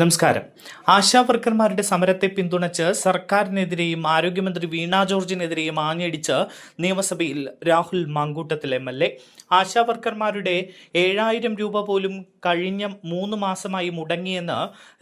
നമസ്കാരം. ആശാ വർക്കർമാരുടെ സമരത്തെ പിന്തുണച്ച് സർക്കാരിനെതിരെയും ആരോഗ്യമന്ത്രി വീണ ജോർജിനെതിരെയും ആഞ്ഞടിച്ച് നിയമസഭയിൽ Rahul Mamkootathil M L A. ASHA വർക്കർമാരുടെ ഏഴായിരം രൂപ പോലും കഴിഞ്ഞ മൂന്ന് മാസമായി മുടങ്ങിയെന്ന്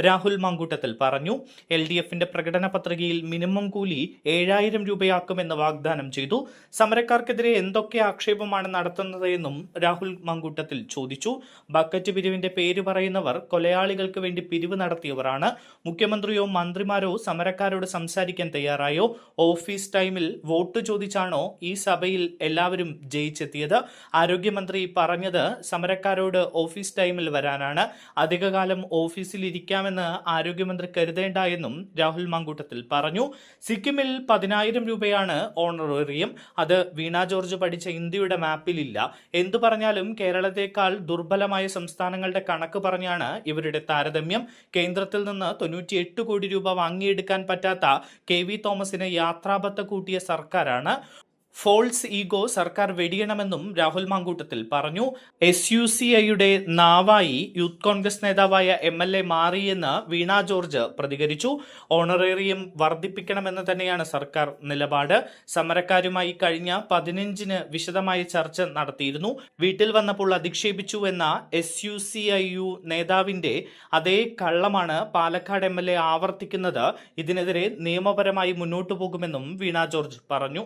രാഹുൽ മാങ്കൂട്ടത്തിൽ പറഞ്ഞു. എൽ ഡി എഫിന്റെ പ്രകടന പത്രികയിൽ മിനിമം കൂലി ഏഴായിരം രൂപയാക്കുമെന്ന് വാഗ്ദാനം ചെയ്തു. സമരക്കാർക്കെതിരെ എന്തൊക്കെ ആക്ഷേപമാണ് നടത്തുന്നതെന്നും രാഹുൽ മാങ്കൂട്ടത്തിൽ ചോദിച്ചു. ബക്കറ്റ് പിരിവിന്റെ പേര് പറയുന്നവർ കൊലയാളികൾക്ക് വേണ്ടി പിരിവ് നടത്തിയവരാണ്. മുഖ്യമന്ത്രിയോ മന്ത്രിമാരോ സമരക്കാരോട് സംസാരിക്കാൻ തയ്യാറായോ? ഓഫീസ് ടൈമിൽ വോട്ട് ചോദിച്ചാണോ ഈ സഭയിൽ എല്ലാവരും ജയിച്ചെത്തിയത്? ആരോഗ്യമന്ത്രി പറഞ്ഞത് സമരക്കാരോട് ഓഫീസ് ടൈമിൽ വരാനാണ്. അധികകാലം ഓഫീസിൽ ഇരിക്കാമെന്ന് ആരോഗ്യമന്ത്രി കരുതേണ്ട എന്നും രാഹുൽ മാങ്കൂട്ടത്തിൽ പറഞ്ഞു. സിക്കിമിൽ പതിനായിരം രൂപയാണ് ഓണറേറിയം. അത് വീണ ജോർജ് പഠിച്ച ഇന്ത്യയുടെ മാപ്പിലില്ല. എന്തു പറഞ്ഞാലും കേരളത്തെക്കാൾ ദുർബലമായ സംസ്ഥാനങ്ങളുടെ കണക്ക് പറഞ്ഞാണ് ഇവരുടെ താരതമ്യം. കേന്ദ്രത്തിൽ നിന്ന് തൊണ്ണൂറ്റിയെട്ട് കോടി രൂപ വാങ്ങിയെടുക്കാൻ പറ്റാത്ത കെ വി തോമസിന് യാത്രാബത്ത കൂട്ടിയ സർക്കാരാണ്. ഫോൾസ് ഈഗോ സർക്കാർ വെടിയണമെന്നും രാഹുൽ മാങ്കൂട്ടത്തിൽ പറഞ്ഞു. എസ് യു സി ഐയുടെ നാവായി യൂത്ത് കോൺഗ്രസ് നേതാവായ എം എൽ എ മാറിയെന്ന് വീണ ജോർജ് പ്രതികരിച്ചു. ഓണറേറിയം വർദ്ധിപ്പിക്കണമെന്ന് തന്നെയാണ് സർക്കാർ നിലപാട്. സമരക്കാരുമായി കഴിഞ്ഞ പതിനഞ്ചിന് വിശദമായ ചർച്ച നടത്തിയിരുന്നു. വീട്ടിൽ വന്നപ്പോൾ അധിക്ഷേപിച്ചു എന്ന S U C I U നേതാവിന്റെ അതേ കള്ളമാണ് പാലക്കാട് എം എൽ എ ആവർത്തിക്കുന്നത്. ഇതിനെതിരെ നിയമപരമായി മുന്നോട്ടു പോകുമെന്നും വീണ ജോർജ് പറഞ്ഞു.